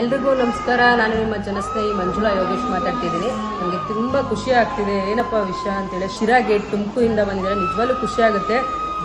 ಎಲ್ರಿಗೂ ನಮಸ್ಕಾರ. ನಾನು ನಿಮ್ಮ ಜನಸ್ನೇಹಿ ಮಂಜುಳಾ ಯೋಗೇಶ್ ಮಾತಾಡ್ತಿದ್ದೀನಿ. ನನಗೆ ತುಂಬ ಖುಷಿ ಆಗ್ತಿದೆ. ಏನಪ್ಪ ವಿಷಯ ಅಂತೇಳಿ ಶಿರಾ ಗೇಟ್ ತುಮಕೂರಿಂದ ಬಂದಿದ್ದಾರೆ ನಿಜವಾಗ್ಲೂ ಖುಷಿ ಆಗುತ್ತೆ.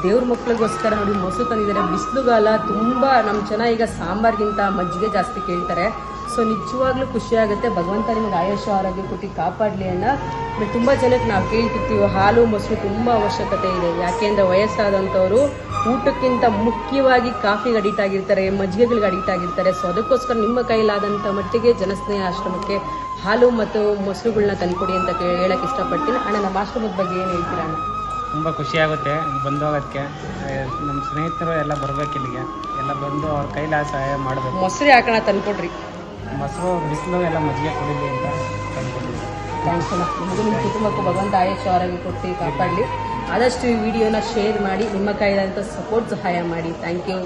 ದೇವ್ರ ಮಕ್ಳಿಗೋಸ್ಕರ ನೋಡಿ ಮೊಸರು ತಂದಿದ್ದಾರೆ. ಬಿಸಿಲುಗಾಲ ತುಂಬ ನಮ್ಮ ಜನ ಈಗ ಸಾಂಬಾರ್ಗಿಂತ ಮಜ್ಜಿಗೆ ಜಾಸ್ತಿ ಕೇಳ್ತಾರೆ. ಸೊ ನಿಜವಾಗ್ಲೂ ಖುಷಿ ಆಗುತ್ತೆ. ಭಗವಂತ ನಿಮಗೆ ಆಯುಷ, ಆರೋಗ್ಯ ಕೊಟ್ಟು ಕಾಪಾಡಲಿ ಆಮೇಲೆ ತುಂಬ ಜನಕ್ಕೆ ನಾವು ಕೇಳ್ತಿರ್ತೀವಿ. ಹಾಲು, ಮೊಸರು ತುಂಬ ಅವಶ್ಯಕತೆ ಇದೆ. ಯಾಕೆಂದರೆ ವಯಸ್ಸಾದಂಥವ್ರು ಊಟಕ್ಕಿಂತ ಮುಖ್ಯವಾಗಿ ಕಾಫಿಗೆ ಅಡಿಟ್ ಆಗಿರ್ತಾರೆ ಮಜ್ಜಿಗೆಗಳಿಗೆ ಅಡಿಟ್ ಆಗಿರ್ತಾರೆ. ಸೊ ಅದಕ್ಕೋಸ್ಕರ ನಿಮ್ಮ ಕೈಲಾದಂಥ ಮಟ್ಟಿಗೆ ಜನಸ್ನೇಹ ಆಶ್ರಮಕ್ಕೆ ಹಾಲು ಮತ್ತು ಮೊಸರುಗಳನ್ನ ತಂದುಕೊಡಿ ಅಂತ ಹೇಳಕ್ಕೆ ಇಷ್ಟಪಡ್ತೀನಿ. ಅಣ್ಣ ನಮ್ಮ ಆಶ್ರಮದ ಬಗ್ಗೆ ಏನು ಹೇಳ್ತೀರಾ ಅಣ್ಣ? ತುಂಬ ಖುಷಿಯಾಗುತ್ತೆ ಬಂದು ಹೋಗೋದಕ್ಕೆ ನಮ್ಮ ಸ್ನೇಹಿತರು ಎಲ್ಲ ಬರಬೇಕು ಇಲ್ಲಿಗೆ. ಎಲ್ಲ ಬಂದು ಅವ್ರ ಕೈಲ ಸಹಾಯ ಮಾಡಬೇಕು. ಮೊಸರು ಯಾಕಣ ತಂದುಕೊಡ್ರಿ. ಮೊಸರು ಬಿಸಿಲು ಎಲ್ಲ ಮಜ್ಜಿಗೆ ಕುಡಿಲಿ ಅಂತ ಥ್ಯಾಂಕ್ಸ್ ಅಣ್ಣ. ನಿಮಗೂ ನಿಮ್ಮ ಕುಟುಂಬಕ್ಕೂ ಭಗವಂತ ಆಯುಷ್ಯ ಆರೋಗ್ಯ ಕೊಟ್ಟು ಕಾಪಾಡಲಿ. ಆದಷ್ಟು ಈ ವಿಡಿಯೋನ ಶೇರ್ ಮಾಡಿ ನಿಮ್ಮ ಕೈಲಾದಂಥ ಸಪೋರ್ಟ್ ಸಹಾಯ ಮಾಡಿ. Thank you